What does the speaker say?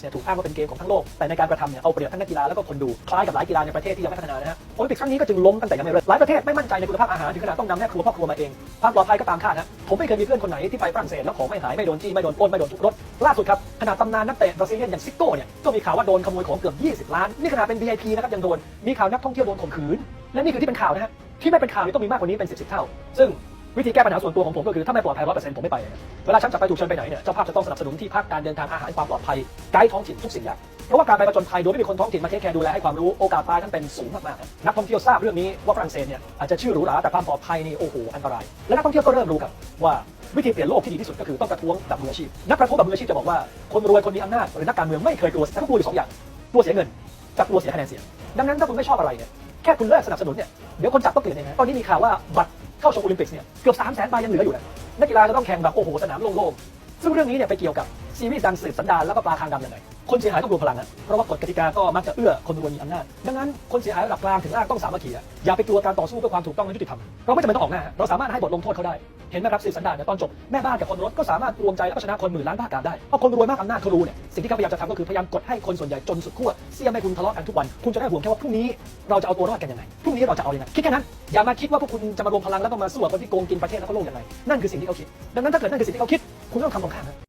เนี่ยถูกอ้างว่าเป็นเกมของทั้งโลก แต่ในการกระทำเนี่ยเอาเปรียบทั้งนักกีฬาแล้วก็คนดู คล้ายกับหลายกีฬาในประเทศที่ยังไม่พัฒนานะฮะโอลิมปิกครั้งนี้ก็จึงล้มตั้งแต่ยังไม่เริ่มหลายประเทศไม่มั่นใจในคุณภาพอาหารถึงขนาดต้องนำแม่ครัวพ่อครัวมาเองความปลอดภัยก็ตามคาดนะผมไม่เคยมีเพื่อนคนไหนที่ไปฝรั่งเศสแล้วของไม่หายไม่โดนจี้ไม่โดนปล้นไม่โดนทุบรถล่าสุดครับขนาดตำนานนักเตะบราซิเลียนอย่างซิโก้เนี่ยก็มีข่าวว่าโดนขโมยของเกือบ20 ล้าน นี่ขนาดเป็น VIP นะครับยังโดนมีข่าวนักท่องเที่ยวโดนข่มขืนและนี่คือที่เป็นข่าวนะฮะที่ไม่เป็นข่าวนี่ต้องมีมากกว่านี้เป็นสิบสิบเท่า ซึ่ง วิธีแก้ปัญหาส่วนตัวของผมก็คือถ้าไม่ปลอดภัยร้อยเปอร์เซ็นต์ผมไม่ไปเวลาฉันจะไปถูกเชิญไปไหนเนี่ยเจ้าภาพจะต้องสนับสนุนที่พักการเดินทางอาหารความปลอดภัยไกด์ท้องถิ่นทุกสิ่งอย่างเพราะว่าการไปประจนภัยโดยไม่มีคนท้องถิ่นมาเทคแคร์ดูแลให้ความรู้โอกาสตายนั้นเป็นสูงมากๆนักท่องเที่ยวทราบเรื่องนี้ว่าฝรั่งเศสเนี่ยอาจจะชื่อหรูหราแต่ความปลอดภัยนี่โอ้โหอันตราย และนักท่องเที่ยวก็เริ่มรู้ครับว่าวิธีเปลี่ยนโลกที่ดีที่สุดก็คือต้องประท้วงแบบมืออาชีพนักประท้วงแบบมืออาชีพจะบอกว่าคนรวยคนมีอำนาจหรือนักการเมืองไม่เคยกลัวแต่ก็กลัวอยู่สองอย่างกลัวเสียเงินกับกลัวเสียคะแนนเสียงดังนั้นถ้าคุณไม่ชอบอะไรเนี่ยแค่คุณเลิกสนับสนุนเนี่ยเดี๋ยวคนจัดต้องเปลี่ยนเองนะตอนนี้มีข่าวว่าบัตร เข้าชมโอลิมปิกเนี่ยเกือบ3 0 0 0 0 0ใบยังเหลืออยู่นะนักกีฬาจะต้องแข่งแบบโอ้โหสนามโล่งๆซึ่งเรื่องนี้เนี่ยไปเกี่ยวกับซีรีส์ดังสืบสันดานแล้วก็ปลาคางดำยังไงคนเสียหายต้องรวมพลังนะเพราะว่ากฎกติกาก็มักจะเอื้อคนรวยมีอำนาจดังนั้นคนเสียหายระดับกลางถึงล่างต้องสามัคคีอะอย่าไปกลัวการต่อสู้เพื่อความถูกต้องและยุติธรรมเราไม่จำเป็นต้องออกหน้าเราสามารถให้บทลงโทษเขาได้เห็นไหมครับสืบสันดานเนี่ยตอนจบแม่บ้านกับคนรถก็สามารถรวมใจแล้วก็ชนะคนหมื่นล้านบ้าการได้เพราะคนรวยมากอำนาจเขารู้เนี่ยสิ่งที่เขาพยายามจะทำก็คือพยายามกดให้คนส่วนใหญ่จนสุดขั้วเสียไม่คุณทะเลาะกันทุกวัน คุณจะได้ห่วงแค่ว่าพรุ่งนี้เราจะเอาตัวรอดกันยังไง ที่เราจะเอายังไงคิดแค่นั้น อย่ามาคิดว่าพวกคุณจะมารวมพลังแล้วต้องมาสู้กับคนที่โกงกินประเทศแล้วก็โลกยังไง นั่นคือสิ่งที่เขาคิด ดังนั้นถ้าเกิดนั่นคือสิ่งที่เขาคิด คุณต้องทำตรงข้ามนะ